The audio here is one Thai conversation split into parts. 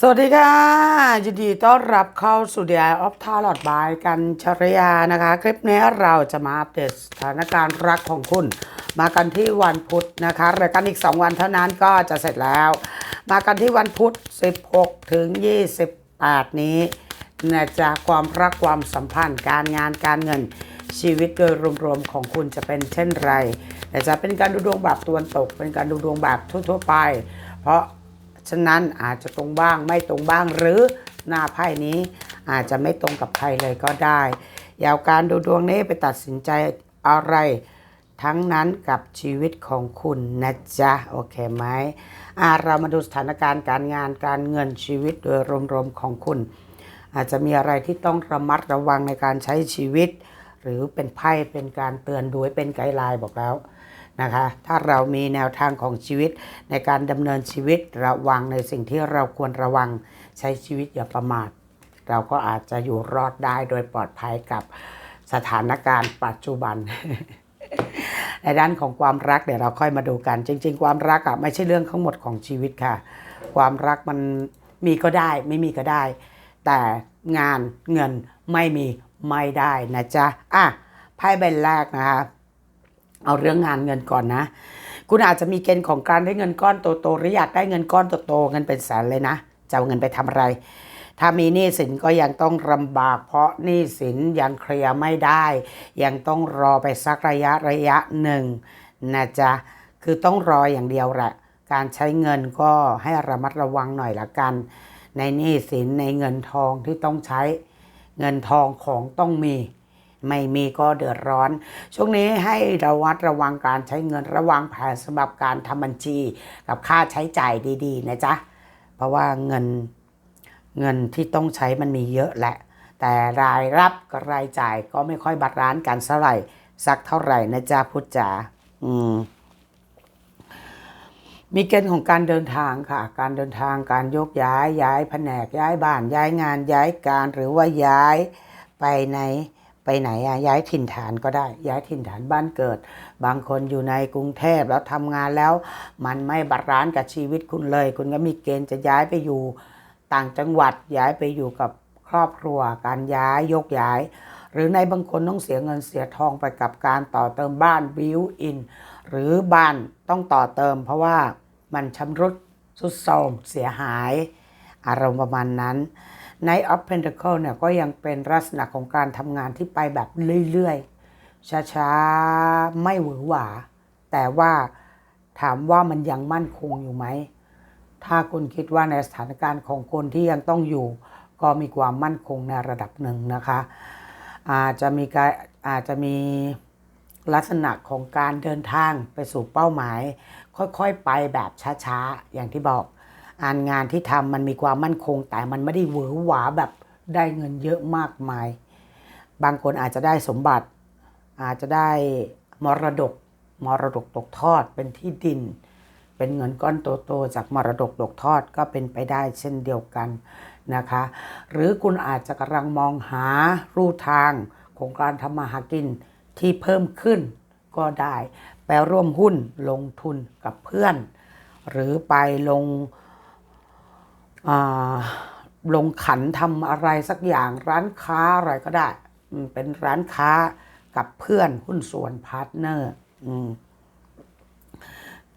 สวัสดีค่ะ ยินดีต้อนรับเข้าสู่ The Eye of Tarot by กันชรยานะคะ คลิปนี้เราจะมาอัปเดตสถานการณ์รักของคุณ มากันที่วันพุธนะคะรายการอีก 2 วันเท่านั้นก็จะเสร็จแล้ว มากันที่วันพุธ 16 ถึง 28 นี้นะจ๊ะความรักความสัมพันธ์การงานการเงินชีวิตโดยรวมๆของคุณจะเป็นเช่นไรแต่จะเป็นการดูดวงแบบตะวันตก เป็นการดูดวงแบบทั่วๆไป เพราะ ฉะนั้นอาจจะตรงบ้างไม่ตรงบ้างหรือหน้าไพ่นี้อาจจะไม่ตรงกับใครเลยก็ได้อยาวการดูดวงนี้ไปตัดสินใจอะไรทั้งนั้นกับชีวิตของคุณนะจ๊ะ โอเคไหมอาเรามาดูสถานการณ์การงานการเงินชีวิตโดยรวมๆของคุณ อาจจะมีอะไรที่ต้องระมัดระวังในการใช้ชีวิต หรือเป็นไพ่เป็นการเตือนด้วยเป็นไกด์ไลน์บอกแล้ว นะคะ ถ้าเรามีแนวทางของชีวิตในการดำเนินชีวิตระวังในสิ่งที่เราควรระวังใช้ชีวิตอย่าประมาท เราก็อาจจะอยู่รอดได้โดยปลอดภัยกับสถานการณ์ปัจจุบัน ในด้านของความรักเดี๋ยวเราค่อยมาดูกัน จริง ๆ ความรักอะไม่ใช่เรื่องทั้งหมดของชีวิตค่ะ ความรักมันมีก็ได้ไม่มีก็ได้ แต่งานเงินไม่มีไม่ได้นะจ๊ะอะไพ่ใบแรกนะคะ เอาเรื่องงานเงินก่อนนะ คุณอาจจะมีเกณฑ์ของการได้เงินก้อนโตๆหรืออยากได้เงินก้อนโตๆเงินเป็นแสนเลยนะจะเอาเงินไปทำอะไร ถ้ามีหนี้สินก็ยังต้องลำบาก เพราะหนี้สินยังเคลียร์ไม่ได้ ยังต้องรอไปสักระยะระยะหนึ่งนะจ๊ะคือต้องรออย่างเดียวแหละการใช้เงินก็ให้ระมัดระวังหน่อยละกัน ในหนี้สินในเงินทองที่ต้องใช้เงินทองของต้องมี ไม่มีก็เดือดร้อน ช่วงนี้ให้ระวัดระวังการใช้เงินระวังแผนสำหรับการทำบัญชี กับค่าใช้จ่ายดีๆนะจ๊ะ เพราะว่าเงินเงินที่ต้องใช้มันมีเยอะแหละ แต่รายรับกับรายจ่ายก็ไม่ค่อยบัดร้านกันเท่าไหร่สักเท่าไหร่นะจ๊ะพุทธจ๋าอืมมีเกณฑ์ของการเดินทางค่ะ การเดินทางการยกย้ายย้ายแผนกย้ายบ้านย้ายงานย้ายการหรือว่าย้ายไปไหน ไปไหนอะย้ายถิ่นฐานก็ได้ ย้ายถิ่นฐานบ้านเกิด บางคนอยู่ในกรุงเทพแล้วทำงานแล้ว มันไม่บัดร้านกับชีวิตคุณเลย คุณก็มีเกณฑ์จะย้ายไปอยู่ต่างจังหวัดย้ายไปอยู่กับครอบครัวการย้ายยกย้าย หรือในบางคนต้องเสียเงินเสียทองไปกับการต่อเติมบ้านบิวอินหรือบ้านต้องต่อเติม เพราะว่ามันชำรุดทรุดโทรมเสียหาย อารมณ์ประมาณนั้น ใน of Pentacle เนี่ยก็ยังเป็นลักษณะของการทำงานที่ไปแบบเรื่อยๆ ช้าๆ ไม่หวือหวา แต่ว่าถามว่ามันยังมั่นคงอยู่ไหม ถ้าคุณคิดว่าในสถานการณ์ของคนที่ยังต้องอยู่ ก็มีความมั่นคงในระดับหนึ่งนะคะ อาจจะมีการอาจจะมีลักษณะของการเดินทางไปสู่เป้าหมาย ค่อยๆ ไปแบบช้าๆ อย่างที่บอก งานงานที่ทำมันมีความมั่นคง แต่มันไม่ได้หวือหวาแบบได้เงินเยอะมากมาย บางคนอาจจะได้สมบัติ อาจจะได้มรดกมรดกตกทอดเป็นที่ดิน เป็นเงินก้อนโตๆจากมรดกตกทอดก็เป็นไปได้เช่นเดียวกันนะคะ หรือคุณอาจจะกำลังมองหารูทางของการทำมาหากินที่เพิ่มขึ้นก็ได้ ไปร่วมหุ้นลงทุนกับเพื่อน หรือไปลง ลงขันทำอะไรสักอย่างร้านค้าอะไรก็ได้ เป็นร้านค้ากับเพื่อนหุ้นส่วนพาร์ทเนอร์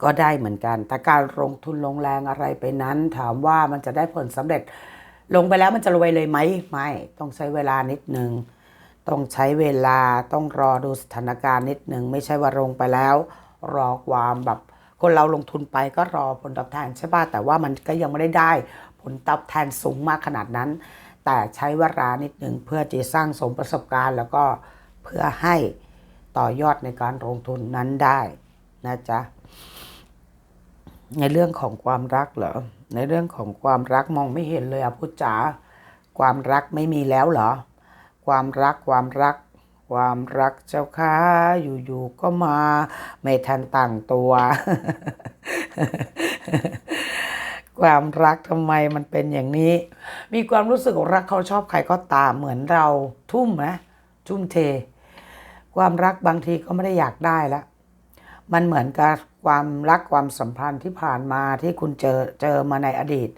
ก็ได้เหมือนกัน แต่การลงทุนลงแรงอะไรไปนั้น ถามว่ามันจะได้ผลสำเร็จ ลงไปแล้วมันจะรวยเลยไหมไม่ ต้องใช้เวลานิดนึง ต้องใช้เวลาต้องรอดูสถานการณ์นิดหนึ่งไม่ใช่ว่าลงไปแล้ว รอความแบบคนเราลงทุนไปก็รอผลตอบแทนใช่ป่ะแต่ว่ามันก็ยังไม่ได้ได้ ผลตอบแทนสูงมากขนาดนั้น แต่ใช้เวลานิดหนึ่งเพื่อจะสร้างสมประสบการณ์ แล้วก็เพื่อให้ต่อยอดในการลงทุนนั้นได้นะจ๊ะในเรื่องของความรักเหรอในเรื่องของความรักมองไม่เห็นเลยอะพุทธจ๋าความรักไม่มีแล้วเหรอ ความรักความรัก ความรักเจ้าค่ะอยู่ๆก็มา ไม่ทันตั้งตัว ความรักทำไมมันเป็นอย่างนี้ มีความรู้สึกรักเขาชอบใครก็ตามเหมือนเราทุ่มนะทุ่มเท ความรักบางทีก็ไม่ได้อยากได้ล้วมันเหมือนกับความรักความสัมพันธ์ที่ผ่านมาที่คุณเจอเจอมาในอดีต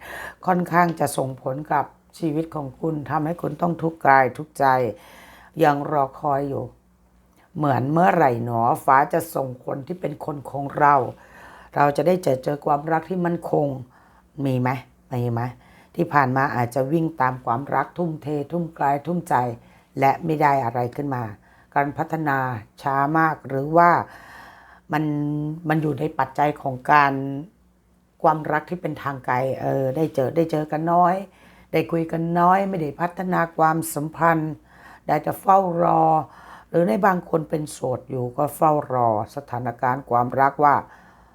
ค่อนข้างจะส่งผลกับชีวิตของคุณทำให้คุณต้องทุกข์กายทุกข์ใจ ยังรอคอยอยู่ เหมือนเมื่อไหร่หนอฟ้าจะส่งคนที่เป็นคนของเรา เราจะได้เจอเจอความรักที่มั่นคง มีไหมมีไหมที่ผ่านมาอาจจะวิ่งตามความรักทุ่มเท ทุ่มกายทุ่มใจ และไม่ได้อะไรขึ้นมา การพัฒนาช้ามากหรือว่ามันมันอยู่ในปัจจัยของการความรักที่เป็นทางไกลเออได้เจอได้เจอกันน้อย ได้คุยกันน้อย ไม่ได้พัฒนาความสัมพันธ์ ได้จะเฝ้ารอ หรือในบางคนเป็นโสดอยู่ก็เฝ้ารอสถานการณ์ความรักว่า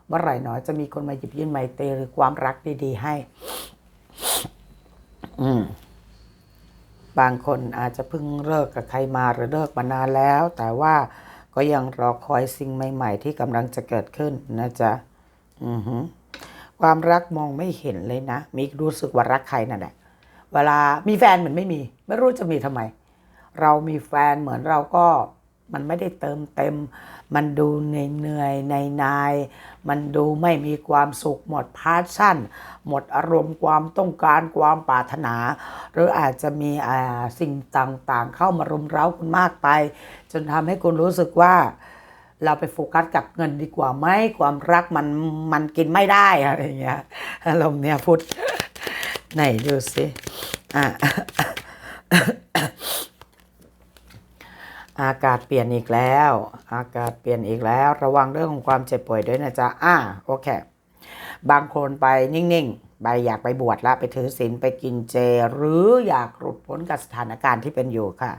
เมื่อไหร่หนอจะมีคนมาหยิบยื่นไมตรีหรือความรักดี ๆ ให้ อืมบางคนอาจจะเพิ่งเลิกกับใครมาหรือเลิกมานานแล้ว แต่ว่าก็ยังรอคอยสิ่งใหม่ ๆ ที่กำลังจะเกิดขึ้นนะจ๊ะอือหือความรักมองไม่เห็นเลยนะ มีรู้สึกว่ารักใครนั่นแหละเวลามีแฟนเหมือนไม่มี ไม่รู้จะมีทำไม เรามีแฟนเหมือนเราก็มันไม่ได้เติมเต็ม มันดูเหนื่อยในนาย มันดูไม่มีความสุขหมดพาชั่น หมดอารมณ์ความต้องการความปรารถนา หรืออาจจะมีอ่าสิ่งต่างๆ เข้ามารุมเร้าคุณมากไป จนทำให้คุณรู้สึกว่าเราไปโฟกัสกับเงินดีกว่าไหมความรักมันมันกินไม่ได้อะไรอย่างเงี้ยอารมณ์เนี้ยพุทธไหนดูสิอะ อากาศเปลี่ยนอีกแล้ว อากาศเปลี่ยนอีกแล้ว ระวังเรื่องของความเจ็บป่วยด้วยนะจ๊ะอ่าโอเค บางคนไปนิ่งๆไปอยากไปบวชละไปถือศีลไปกินเจ หรืออยากหลุดพ้นกับสถานการณ์ที่เป็นอยู่ค่ะ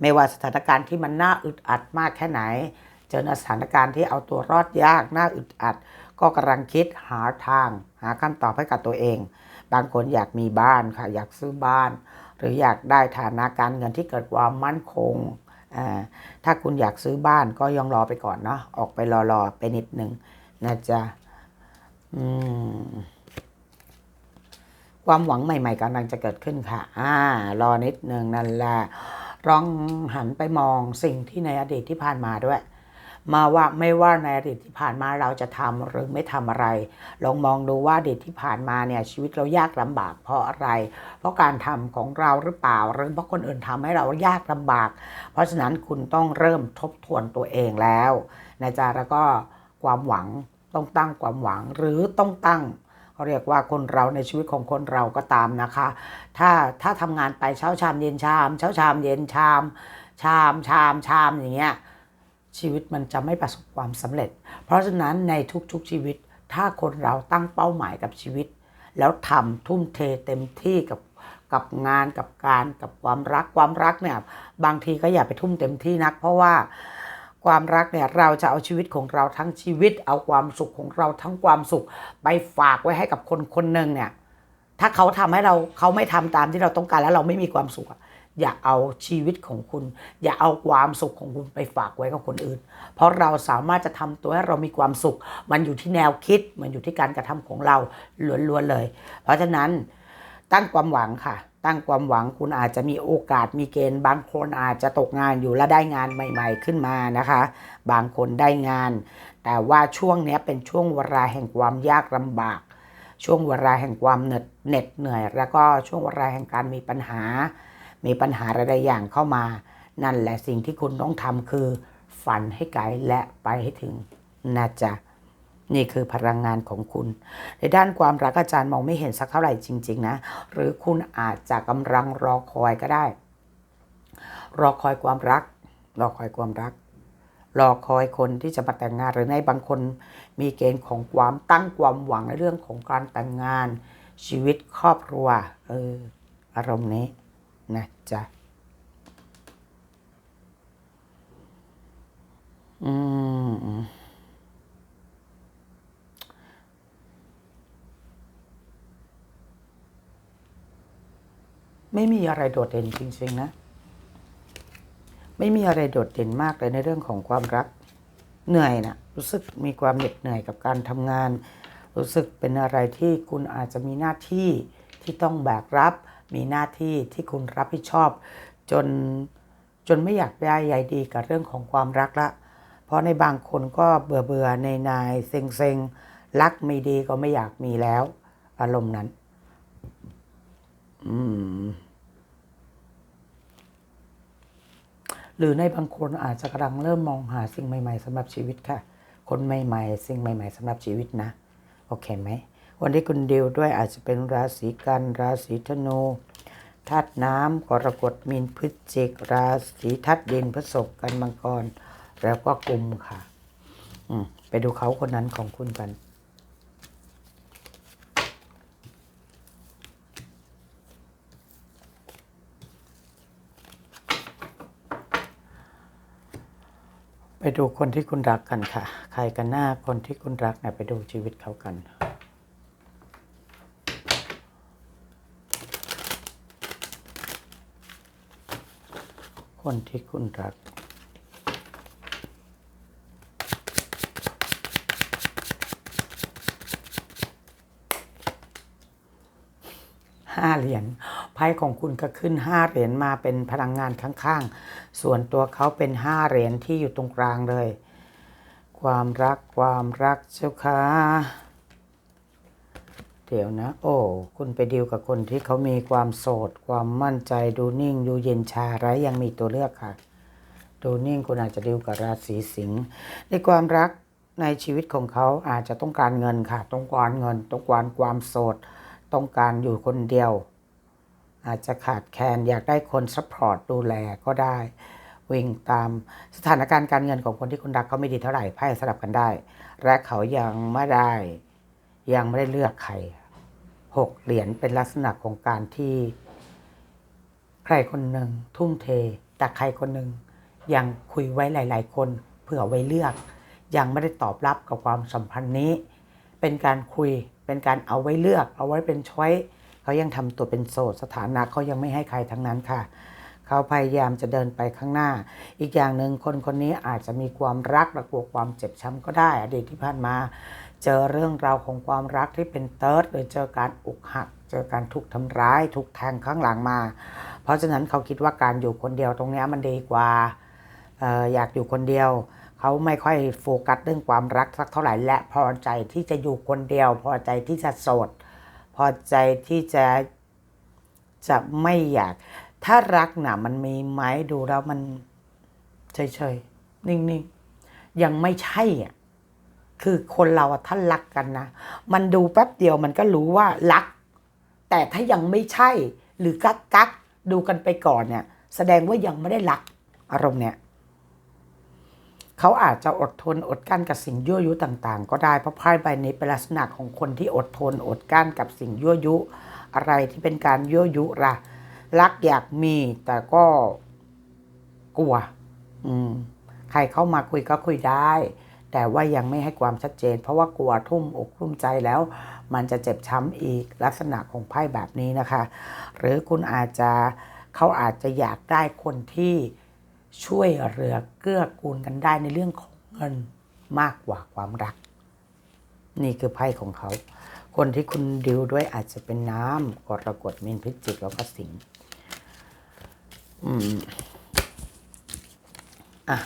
ไม่ว่าสถานการณ์ที่มันน่าอึดอัดมากแค่ไหน เจอสถานการณ์ที่เอาตัวรอดยากน่าอึดอัด ก็กำลังคิดหาทาง หาคำตอบให้กับตัวเอง บางคนอยากมีบ้านค่ะ อยากซื้อบ้าน หรืออยากได้ฐานะการเงินที่เกิดความมั่นคง ถ้าคุณอยากซื้อบ้านก็ยังรอไปก่อนเนาะออกไปรอรอไปนิดหนึ่งนะจ๊ะความหวังใหม่ ๆกำลังจะเกิดขึ้นค่ะ อ่า รอนิดหนึ่งนั่นแหละลองหันไปมองสิ่งที่ในอดีตที่ผ่านมาด้วย มาว่าไม่ว่าในอดีตที่ผ่านมาเราจะทำหรือไม่ทำอะไร ลองมองดูว่าอดีตที่ผ่านมาเนี่ยชีวิตเรายากลำบากเพราะอะไร เพราะการทำของเราหรือเปล่า หรือเพราะคนอื่นทำให้เรายากลำบาก เพราะฉะนั้นคุณต้องเริ่มทบทวนตัวเองแล้วนะจ๊ะแล้วก็ความหวังต้องตั้งความหวังหรือต้องตั้งเขาเรียกว่าคนเราในชีวิตของคนเราก็ตามนะคะ ถ้าถ้าทำงานไปเช้าชามเย็นชาม เช้าชามเย็นชาม ชามชามชามอย่างเงี้ย ชีวิตมันจะไม่ประสบความสำเร็จ เพราะฉะนั้นในทุกๆชีวิต ถ้าคนเราตั้งเป้าหมายกับชีวิต แล้วทำทุ่มเทเต็มที่กับกับงานกับการกับความรักความรักเนี่ยบางทีก็อย่าไปทุ่มเต็มที่นัก เพราะว่าความรักเนี่ยเราจะเอาชีวิตของเราทั้งชีวิต เอาความสุขของเราทั้งความสุข ไปฝากไว้ให้กับคนคนหนึ่งเนี่ยถ้าเขาทำให้เราเขาไม่ทำตามที่เราต้องการแล้วเราไม่มีความสุข อย่าเอาชีวิตของคุณ อย่าเอาความสุขของคุณไปฝากไว้กับคนอื่น เพราะเราสามารถจะทำตัวให้เรามีความสุข มันอยู่ที่แนวคิด มันอยู่ที่การกระทำของเราล้วนๆเลย เพราะฉะนั้นตั้งความหวังค่ะ ตั้งความหวังคุณอาจจะมีโอกาสมีเกณฑ์ บางคนอาจจะตกงานอยู่และได้งานใหม่ ๆ ขึ้นมานะคะ บางคนได้งาน แต่ว่าช่วงนี้เป็นช่วงเวลาแห่งความยากลำบาก ช่วงเวลาแห่งความเหน็ดเหน็ดเหนื่อย แล้วก็ช่วงเวลาแห่งการมีปัญหา มีปัญหาอะไรอย่างเข้ามา นั่นแหละสิ่งที่คุณต้องทำคือ ฝันให้ไกลและไปให้ถึงนะจ๊ะนี่คือพลังงานของคุณ ในด้านความรักอาจารย์มองไม่เห็นสักเท่าไหร่จริง ๆ นะ หรือคุณอาจจะกำลังรอคอยก็ได้ รอคอยความรัก รอคอยความรัก รอคอยคนที่จะมาแต่งงานหรือในบางคนมีเกณฑ์ของความตั้งความหวังในเรื่องของการแต่งงานชีวิตครอบครัวเอออารมณ์นี้ นะจ๊ะ อืมไม่มีอะไรโดดเด่นจริงๆนะ ไม่มีอะไรโดดเด่นมากเลยในเรื่องของความรัก เหนื่อยนะรู้สึกมีความเหน็ดเหนื่อยกับการทำงาน รู้สึกเป็นอะไรที่คุณอาจจะมีหน้าที่ที่ต้องแบกรับ มีหน้าที่ที่คุณรับผิดชอบ จนจนไม่อยากได้ใยดีกับเรื่องของความรักละ เพราะในบางคนก็เบื่อเบื่อในนายเซ็งเซ็งรักไม่ดีก็ไม่อยากมีแล้ว อารมณ์นั้น อืม หรือในบางคนอาจจะกำลังเริ่มมองหาสิ่งใหม่ ๆสำหรับชีวิตค่ะ คนใหม่ ๆ สิ่งใหม่ ๆสำหรับชีวิตนะ โอเคไหม วันที่คุณเดิวด้วยอาจจะเป็นราศีกันราศีธนูธาตุน้ำกรกฎมีนพฤศจิกราศีธาตุดินพฤษภกันมังกร แล้วก็กุมค่ะ อืมไปดูเขาคนนั้นของคุณกันไปดูคนที่คุณรักกันค่ะ ใครกันหน้าคนที่คุณรักเนี่ยไปดูชีวิตเขากัน คนที่คุณรัก ห้าเหรียญไพ่ของคุณก็ขึ้นห้าเหรียญมาเป็นพลังงานข้างๆ ส่วนตัวเขาเป็นห้าเหรียญที่อยู่ตรงกลางเลย ความรักความรักเจ้าค่ะ เดี๋ยวนะ โอ้ คุณไปดีลกับคนที่เขามีความโสด ความมั่นใจดูนิ่งดูเย็นชาไรยังมีตัวเลือกค่ะ ดูนิ่งคุณอาจจะดีลกับราศีสิงห์ในความรักในชีวิตของเขาอาจจะต้องการเงินค่ะ ต้องการเงิน ต้องการความโสด ต้องการอยู่คนเดียว อาจจะขาดแคลนอยากได้คนซัพพอร์ตดูแลก็ได้ วิ่งตามสถานการณ์การเงินของคนที่คุณรักเขาไม่ดีเท่าไหร่ไพ่สลับกันได้ และเขายังไม่ได้ ยังไม่ได้เลือกใคร หกเหรียญเป็นลักษณะของการที่ ใครคนหนึ่งทุ่มเท แต่ใครคนหนึ่งยังคุยไว้หลาย ๆ คนเผื่อไว้เลือก ยังไม่ได้ตอบรับกับความสัมพันธ์นี้ เป็นการคุยเป็นการเอาไว้เลือก เอาไว้เป็นช้อยเขายังทำตัวเป็นโสดสถานะเขายังไม่ให้ใครทั้งนั้นค่ะเขาพยายามจะเดินไปข้างหน้า อีกอย่างหนึ่งคนคนนี้อาจจะมีความรักและกลัวความเจ็บช้ำก็ได้ อดีตที่ผ่านมา เจอเรื่องราวของความรักที่เป็นเติร์ดหรือเจอการอกหัก เจอการถูกทำร้ายถูกแทงข้างหลังมา เพราะฉะนั้นเขาคิดว่าการอยู่คนเดียวตรงนี้มันดีกว่าอออยากอยู่คนเดียว เขาไม่ค่อยโฟกัสเรื่องความรักสักเท่าไหร่และพอใจที่จะอยู่คนเดียว พอใจที่จะโสด พอใจที่จะจะไม่อยาก ถ้ารักน่ะมันมีไหมดูแล้วมันเฉยๆนิ่งๆยังไม่ใช่อะ คือคนเราอะถ้ารักกันนะ มันดูแป๊บเดียวมันก็รู้ว่ารัก แต่ถ้ายังไม่ใช่หรือกักกักๆดูกันไปก่อนเนี่ย แสดงว่ายังไม่ได้รักอารมณ์เนี่ยเขาอาจจะอดทนอดกั้นกับสิ่งยั่วยุต่าง ๆ ก็ได้เพราะไพ่ใบนี้เป็นลักษณะของคนที่อดทนอดกั้นกับสิ่งยั่วยุ อะไรที่เป็นการยั่วยุล่ะรักอยากมีแต่ก็กลัว อืม ใครเข้ามาคุยก็คุยได้ แต่ว่ายังไม่ให้ความชัดเจน เพราะว่ากลัวทุ่มอกทุ่มใจแล้ว มันจะเจ็บช้ำอีกลักษณะของไพ่แบบนี้นะคะ หรือคุณอาจจะเขาอาจจะอยากได้คนที่ช่วยเหลือเกื้อกูลกันได้ในเรื่องของเงินมากกว่าความรัก นี่คือไพ่ของเขา คนที่คุณดิวด้วยอาจจะเป็นน้ำกรกฎมีนพิจิกแล้วก็สิงห์อืมอะ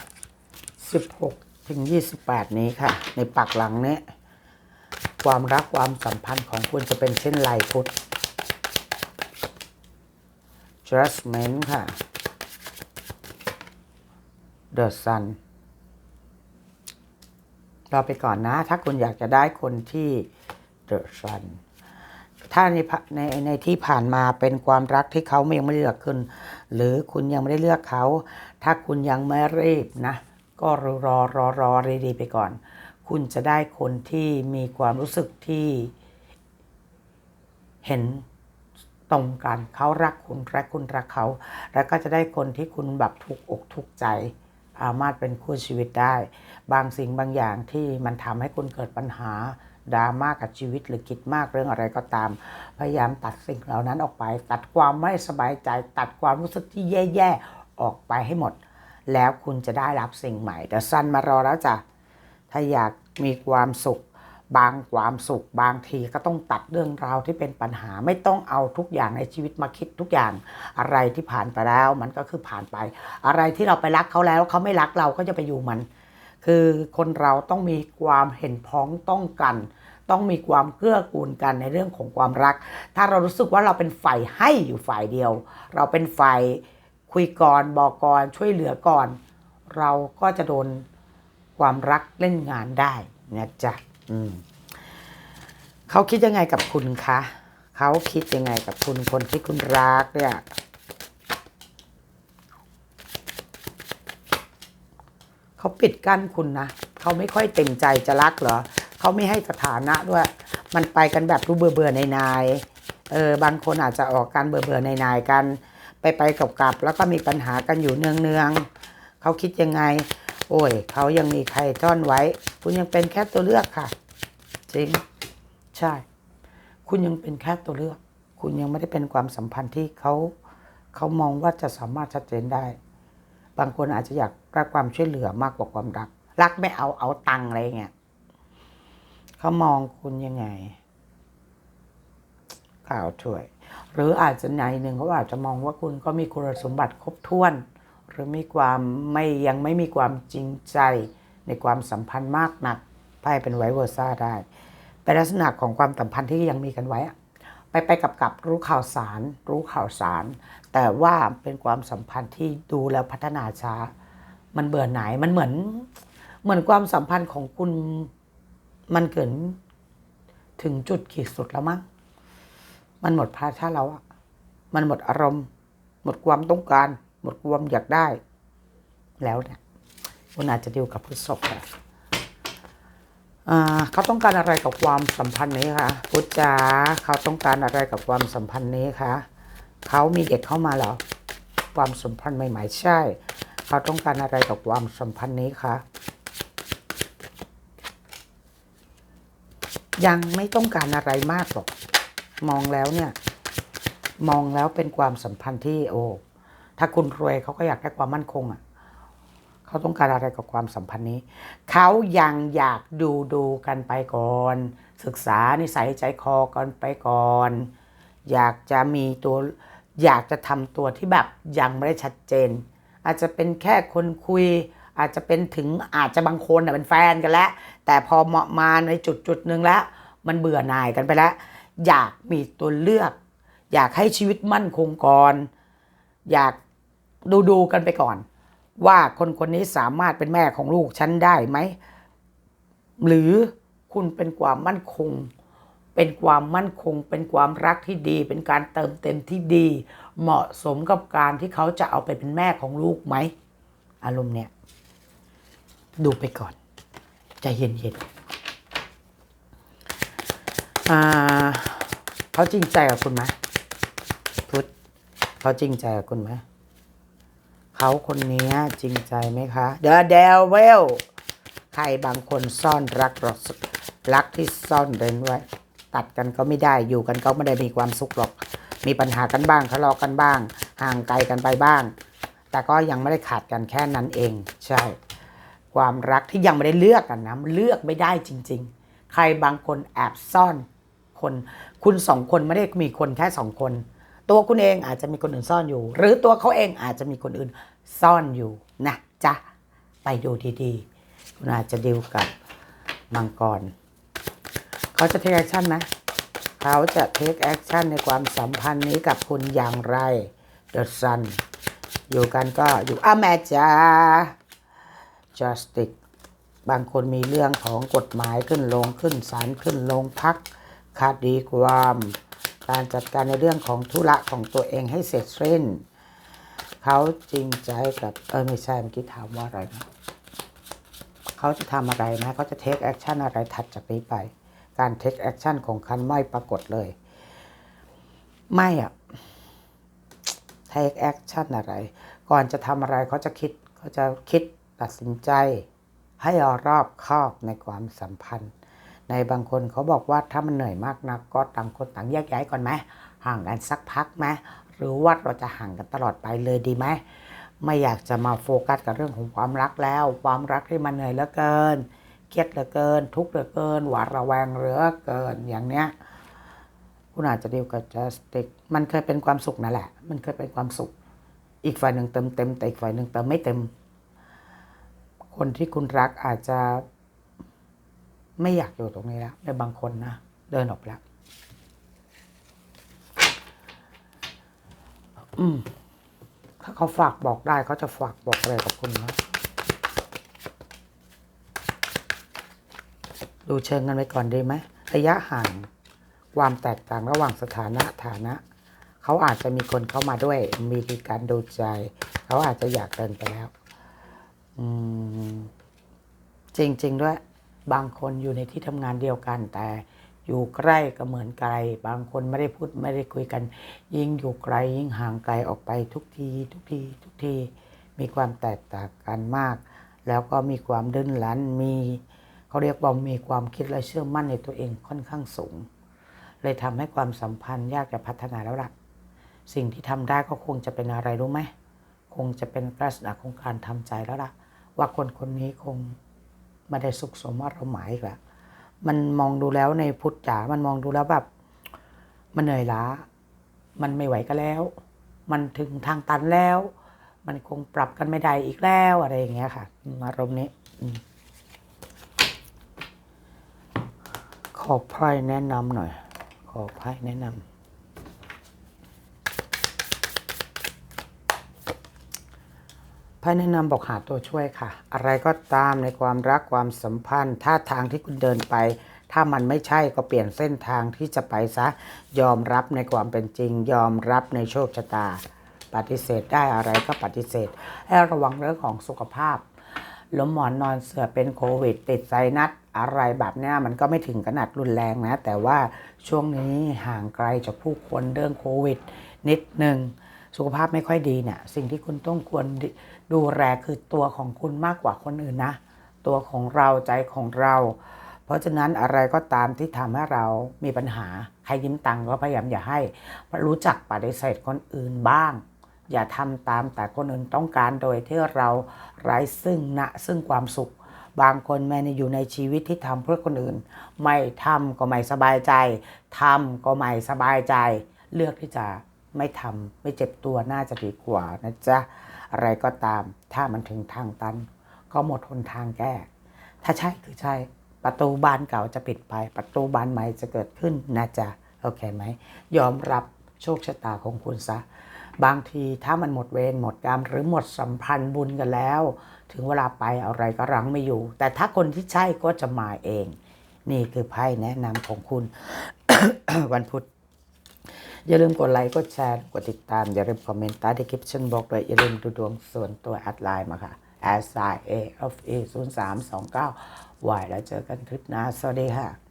สิบหก ถึงยี่สิบแปดนี้ค่ะ ในปักหลังนี้ ความรักความสัมพันธ์ของคุณจะเป็นเช่นลายพุทธ judgment ค่ะ the sun รอไปก่อนนะ ถ้าคุณอยากจะได้คนที่ the sun ถ้าในในในที่ผ่านมาเป็นความรักที่เขายังไม่เลือกคุณ หรือคุณยังไม่ได้เลือกเขา ถ้าคุณยังไม่รีบนะ ก็รอรอรอรอดีๆไปก่อน คุณจะได้คนที่มีความรู้สึกที่เห็นตรงกันเขารักคุณและคุณรักเขา แล้วก็จะได้คนที่คุณแบบถูกอกถูกใจสามารถเป็นคู่ชีวิตได้ บางสิ่งบางอย่างที่มันทำให้คุณเกิดปัญหาดราม่ากับชีวิตหรือคิดมากเรื่องอะไรก็ตาม พยายามตัดสิ่งเหล่านั้นออกไป ตัดความไม่สบายใจ ตัดความรู้สึกที่แย่ๆออกไปให้หมด แล้วคุณจะได้รับสิ่งใหม่ แต่สั้นมารอแล้วจ้ะถ้าอยากมีความสุข บางความสุข บางทีก็ต้องตัดเรื่องราวที่เป็นปัญหาไม่ต้องเอาทุกอย่างในชีวิตมาคิดทุกอย่างอะไรที่ผ่านไปแล้วมันก็คือผ่านไป อะไรที่เราไปรักเขาแล้วเขาไม่รักเราก็จะไปอยู่มัน คือคนเราต้องมีความเห็นพ้องต้องกันต้องมีความเกื้อกูลกันในเรื่องของความรัก ถ้าเรารู้สึกว่าเราเป็นฝ่ายให้อยู่ฝ่ายเดียว เราเป็นฝ่าย คุยก่อนบอกก่อนช่วยเหลือก่อน เราก็จะโดนความรักเล่นงานได้นะจ๊ะอืมเขาคิดยังไงกับคุณคะเขาคิดยังไงกับคุณคนที่คุณรักเนี่ยเขาปิดกั้นคุณนะเขาไม่ค่อยเต็มใจจะรักเหรอเขาไม่ให้สถานะด้วย มันไปกันแบบรู้เบื่อเบื่อในนายเออบางคนอาจจะออกการเบื่อเบื่อในนายกัน ไปไปกับกับแล้วก็มีปัญหากันอยู่เนืองเนืองๆเขาคิดยังไง โอ้ยเขายังมีใครซ่อนไว้ คุณยังเป็นแค่ตัวเลือกค่ะ จริง ใช่ คุณยังเป็นแค่ตัวเลือก คุณยังไม่ได้เป็นความสัมพันธ์ที่เขาเขามองว่าจะสามารถชัดเจนได้ บางคนอาจจะอยากได้ความช่วยเหลือมากกว่าความรัก รักไม่เอาเอาตังอะไรเงี้ยเขามองคุณยังไงข่าวช่วย หรืออาจจะในหนึ่งเขาอาจจะมองว่าคุณก็มีคุณสมบัติครบถ้วน หรือมีความไม่ยังไม่มีความจริงใจในความสัมพันธ์มากนักไพ่เป็นไวเวอร์ซ่าได้ เป็นลักษณะของความสัมพันธ์ที่ยังมีกันไว้ไปไปกับกับรู้ข่าวสาร รู้ข่าวสาร แต่ว่าเป็นความสัมพันธ์ที่ดูแล้วพัฒนาช้า มันเบื่อหน่ายมันเหมือน เหมือนความสัมพันธ์ของคุณมันเกินถึงจุดขีดสุดแล้วมั้ง มันหมดภาชาเราอะมันหมดอารมณ์ หมดความต้องการ หมดความอยากได้ แล้วเนี่ยคุณอาจจะดีลกับพฤษภอะอ่าเขาต้องการอะไรกับความสัมพันธ์นี้คะพุทธจ๋าเขาต้องการอะไรกับความสัมพันธ์นี้คะเขามีเด็กเข้ามาเหรอความสัมพันธ์ใหม่ๆใช่ เขาต้องการอะไรกับความสัมพันธ์นี้คะยังไม่ต้องการอะไรมากหรอก มองแล้วเนี่ย มองแล้วเป็นความสัมพันธ์ที่โอ้ถ้าคุณรวยเขาก็อยากได้ความมั่นคงอะเขาต้องการอะไรกับความสัมพันธ์นี้ เขายังอยากดูดูกันไปก่อน ศึกษานิสัยใจคอกันไปก่อน อยากจะมีตัว อยากจะทำตัวที่แบบยังไม่ได้ชัดเจน อาจจะเป็นแค่คนคุย อาจจะเป็นถึงอาจจะบางคนน่ะเป็นแฟนกันแล้ว แต่พอเหมาะมาในจุดจุดหนึ่งแล้ว มันเบื่อหน่ายกันไปแล้ว อยากมีตัวเลือก อยากให้ชีวิตมั่นคงก่อน อยากดูดูกันไปก่อน ว่าคนคนนี้สามารถเป็นแม่ของลูกฉันได้ไหม หรือคุณเป็นความมั่นคง เป็นความมั่นคง เป็นความรักที่ดี เป็นการเติมเต็มที่ดี เหมาะสมกับการที่เขาจะเอาไปเป็นแม่ของลูกไหม อารมณ์เนี่ย ดูไปก่อน ใจเย็นๆ อ่าเขาจริงใจกับคุณไหมพุทธเขาจริงใจกับคุณไหมเขาคนนี้จริงใจไหมคะ The Devil ใครบางคนซ่อนรักรสรักที่ซ่อนเร้นไว้ ตัดกันก็ไม่ได้อยู่กันก็ไม่ได้มีความสุขหรอก มีปัญหากันบ้างทะเลาะกันบ้าง ห่างไกลกันไปบ้าง แต่ก็ยังไม่ได้ขาดกันแค่นั้นเอง ใช่ ความรักที่ยังไม่ได้เลือกกันนะเลือกไม่ได้จริง ๆ ใครบางคนแอบซ่อน คน คุณสองคนไม่ได้มีคนแค่สองคน ตัวคุณเองอาจจะมีคนอื่นซ่อนอยู่ หรือตัวเขาเองอาจจะมีคนอื่นซ่อนอยู่นะจ๊ะไปดูดีๆ คุณอาจจะดิวกับมังกรเขาจะเทคแอคชั่นไหมเขาจะเทคแอคชั่นในความสัมพันธ์นี้กับคุณอย่างไร The Sun อยู่กันก็อยู่อะแม่จ้า Justice บางคนมีเรื่องของกฎหมายขึ้นลงขึ้นศาลขึ้นลงพัก คดีความการจัดการในเรื่องของธุระของตัวเองให้เสร็จสิ้น เขาจริงใจกับ เออไม่ใช่เมื่อกี้ถามว่าอะไรนะเขาจะทำอะไรนะ เขาจะเทคแอคชั่นอะไรถัดจากนี้ไป การเทคแอคชั่นของคันไม่ปรากฏเลย ไม่อะเทคแอคชั่นอะไร ก่อนจะทำอะไรเขาจะคิดเขาจะคิดตัดสินใจ ให้รอบคอบในความสัมพันธ์ ในบางคนเขาบอกว่าถ้ามันเหนื่อยมากนักก็ต่างคนต่างแยกย้ายก่อนไหมห่างกันสักพักไหมหรือว่าเราจะห่างกันตลอดไปเลยดีไหมไม่อยากจะมาโฟกัสกับเรื่องของความรักแล้ว ความรักที่มันเหนื่อยเหลือเกินเครียดเหลือเกิน ทุกข์เหลือเกิน หวาดระแวงเหลือเกินอย่างเนี้ยคุณอาจจะดีลกับ justice มันเคยเป็นความสุขนั่นแหละ มันเคยเป็นความสุข อีกฝ่ายหนึ่งเติมเต็มแต่อีกฝ่ายหนึ่งเติมไม่เต็ม คนที่คุณรักอาจจะ ไม่อยากอยู่ตรงนี้แล้วในบางคนนะเดินออกไปแล้วอืมถ้าเขาฝากบอกได้เขาจะฝากบอกอะไรกับคุณนะดูเชิงกันไปก่อนดีไหมระยะห่างความแตกต่างระหว่างสถานะฐานะ เขาอาจจะมีคนเข้ามาด้วย มีการดูใจ เขาอาจจะอยากเดินไปแล้ว อืม จริง ๆ ด้วย บางคนอยู่ในที่ทำงานเดียวกัน แต่อยู่ใกล้ก็เหมือนไกล บางคนไม่ได้พูดไม่ได้คุยกัน ยิ่งอยู่ไกลยิ่งห่างไกลออกไปทุกที ทุกที ทุกที มีความแตกต่างกันมาก แล้วก็มีความดื้นรั้นมีเขาเรียกว่ามีความคิดและเชื่อมั่นในตัวเองค่อนข้างสูง เลยทำให้ความสัมพันธ์ยากจะพัฒนาแล้วล่ะสิ่งที่ทำได้ก็คงจะเป็นอะไรรู้ไหมคงจะเป็นลักษณะของการทำใจแล้วล่ะ ว่าคนคนนี้คง ไม่ได้สุขสมอารมณ์หมายอีกแล้วมันมองดูแล้วในพุทธจ๋ามันมองดูแล้วแบบ มันเหนื่อยล้า มันไม่ไหวก็แล้ว มันถึงทางตันแล้ว มันคงปรับกันไม่ได้อีกแล้วอะไรอย่างเงี้ยค่ะอืมารมณ์นี้ขอไพ่แนะนำหน่อย ขอไพ่แนะนำ พ่แนะนำบอกหาตัวช่วยค่ะ อะไรก็ตามในความรักความสัมพันธ์ท่าทางที่คุณเดินไป ถ้ามันไม่ใช่ก็เปลี่ยนเส้นทางที่จะไปซะ ยอมรับในความเป็นจริง ยอมรับในโชคชะตา ปฏิเสธได้อะไรก็ปฏิเสธ ให้ระวังเรื่องของสุขภาพล้มหมอนนอนเสือเป็นโควิด ติดไซนัสอะไรแบบนี้มันก็ไม่ถึงขนาดรุนแรงนะ แต่ว่าช่วงนี้ห่างไกลจากผู้คนเรื่องโควิด นิดหนึ่งสุขภาพไม่ค่อยดีเนี่ยสิ่งที่คุณต้องควร ดูแลคือตัวของคุณมากกว่าคนอื่นนะ ตัวของเราใจของเรา เพราะฉะนั้นอะไรก็ตามที่ทำให้เรามีปัญหา ใครยิ้มตังค์ก็พยายามอย่าให้รู้จักปฏิเสธคนอื่นบ้าง อย่าทำตามแต่คนอื่นต้องการโดยที่เราไร้ซึ่งนะซึ่งความสุข บางคนแม้ในอยู่ในชีวิตที่ทำเพื่อคนอื่น ไม่ทำก็ไม่สบายใจทำก็ไม่สบายใจ เลือกที่จะ ไม่ทำไม่เจ็บตัวน่าจะดีกว่านะจ๊ะอะไรก็ตาม ถ้ามันถึงทางตัน ก็หมดหนทางแก้ ถ้าใช่คือใช่ ประตูบานเก่าจะปิดไป ประตูบานใหม่จะเกิดขึ้นนะจ๊ะโอเคไหม ยอมรับโชคชะตาของคุณซะ บางทีถ้ามันหมดเวรหมดกรรมหรือหมดสัมพันธ์บุญกันแล้ว ถึงเวลาไปอะไรก็รั้งไม่อยู่ แต่ถ้าคนที่ใช่ก็จะมาเอง นี่คือไพ่แนะนำของคุณ วันพุธ อย่าลืมกดไลค์กดแชร์กดติดตาม อย่าลืมคอมเมนต์ใต้ดีคลิปชั่นบอกด้วยอย่าลืมดูดวงส่วนตัวแอดไลน์มาค่ะ s i a f e 0 3 2 9 y แล้วเจอกันคลิปหน้า สวัสดีค่ะ